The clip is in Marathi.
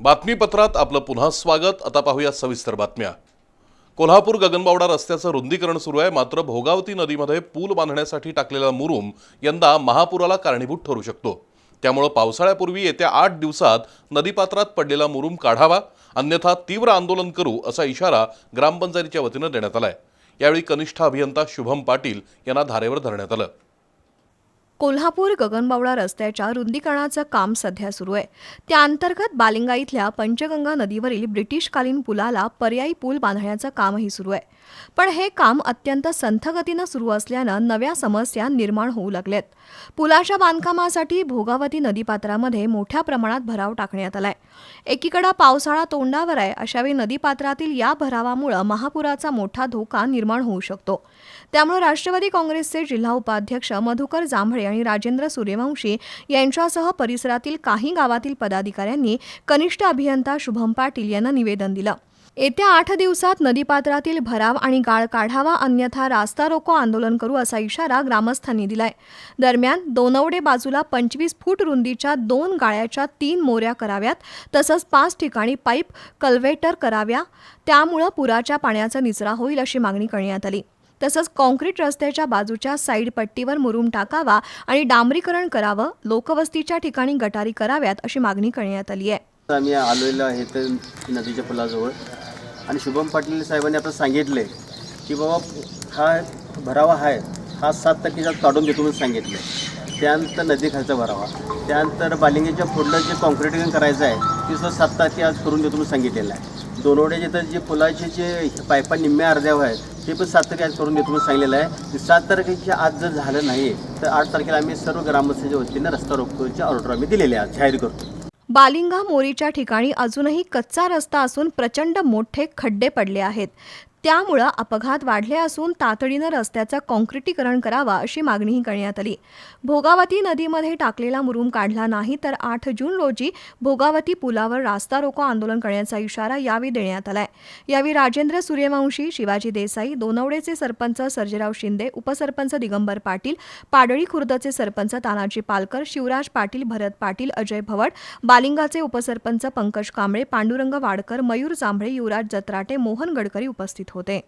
बातमीपत्रात आपलं पुन्हा स्वागत. आता पाहूया सविस्तर बातम्या. कोल्हापूर गगनबावडा रस्त्याचं रुंदीकरण सुरू आहे. मात्र भोगावती नदीमध्ये पूल बांधण्यासाठी टाकलेला मुरुम यंदा महापुराला कारणीभूत ठरू शकतो. त्यामुळं पावसाळ्यापूर्वी येत्या आठ दिवसात नदीपात्रात पडलेला मुरुम काढावा अन्यथा तीव्र आंदोलन करू असा इशारा ग्रामपंचायतीच्या वतीनं देण्यात आला आहे यावेळी कनिष्ठ अभियंता शुभम पाटील यांना धारेवर धरण्यात आलं. कोल्हापूर गगनबावडा रस्त्याच्या रुंदीकरणाचं काम सध्या सुरू आहे. त्या अंतर्गत बालिंगा इथल्या पंचगंगा नदीवरील ब्रिटिशकालीन पुलाला पर्यायी पूल बांधण्याचं कामही सुरू आहे. पण हे काम अत्यंत संथगतीनं सुरू असल्यानं नव्या समस्या निर्माण होऊ लागल्यात. पुलाच्या बांधकामासाठी भोगावती नदीपात्रामध्ये मोठ्या प्रमाणात भराव टाकण्यात आलाय. एकीकडे पावसाळा तोंडावर आहे अशावेळी नदीपात्रातील या भरावामुळे महापुराचा मोठा धोका निर्माण होऊ शकतो. त्यामुळे राष्ट्रवादी काँग्रेसचे जिल्हा उपाध्यक्ष मधुकर जांभळे आणि राजेंद्र सूर्यवंशी यांच्यासह परिसरातील काही गावातील पदाधिकाऱ्यांनी कनिष्ठ अभियंता शुभम पाटील यांना निवेदन दिलं. येत्या आठ दिवसात नदीपात्रातील भराव आणि गाळ काढावा अन्यथा रास्ता रोको आंदोलन करू असा इशारा ग्रामस्थांनी दिलाय. दरम्यान दोनवडे बाजूला पंचवीस फूट रुंदीच्या दोन गाळ्याच्या तीन मोऱ्या कराव्यात तसंच पाच ठिकाणी पाईप कल्वेटर कराव्या त्यामुळं पुराच्या पाण्याचा निचरा होईल अशी मागणी करण्यात आली. तसंच काँक्रीट रस्त्याच्या बाजूच्या साईड पट्टीवर मुरुम टाकावा आणि डांबरीकरण करावं लोकवस्तीच्या ठिकाणी गटारी कराव्यात अशी मागणी करण्यात आली आहे. आम्ही आलेलो आहे तर नदीच्या पुलाजवळ. आणि शुभम पाटील साहेबांनी आता सांगितले की बाबा हा भरावा आहे हा सात टक्केचा काढून देतो म्हणून सांगितले त्यानंतर नदी खालचा भरावा. त्यानंतर बालिंगेच्या पुढलं जे कॉन्क्रिटीकरण करायचं आहे ते सुद्धा सात टक्के आज करून देतो म्हणून सांगितलेलं आहे. दोनवड्याचे तर जे पुलाचे जे पायपा निम्म्या अर्ध्यावर आहेत ते पण सात तारखे आज करून देतो म्हणून सांगितलेलं आहे. सात तारखेच्या आज जर झालं नाही तर आठ तारखेला आम्ही सर्व ग्रामस्थांच्या वतीनं रस्ता रोकोची ऑर्डर आम्ही दिलेली आहे जाहीर करतो. बालिंगा मोरीच्या ठिकाणी अजूनही कच्चा रस्ता असून प्रचंड मोठे खड्डे पडले आहेत. त्यामुळं अपघात वाढले असून तातडीनं रस्त्याचं कॉन्क्रिटीकरण करावा अशी मागणीही करण्यात आली. भोगावती नदीमध्ये टाकलेला मुरुम काढला नाही तर आठ जून रोजी भोगावती पुलावर रास्ता रोको आंदोलन करण्याचा इशारा यावेळी देण्यात आलाय. यावेळी राजेंद्र सूर्यवंशी शिवाजी देसाई दोनवडेचे सरपंच सर्जेराव शिंदे उपसरपंच दिगंबर पाटील पाडळी खुर्दचे सरपंच तानाजी पालकर शिवराज पाटील भरत पाटील अजय भवड बालिंगाचे उपसरपंच पंकज कांबळे पांडुरंग वाडकर मयूर जांभळे युवराज जत्राटे मोहन गडकरी उपस्थित होते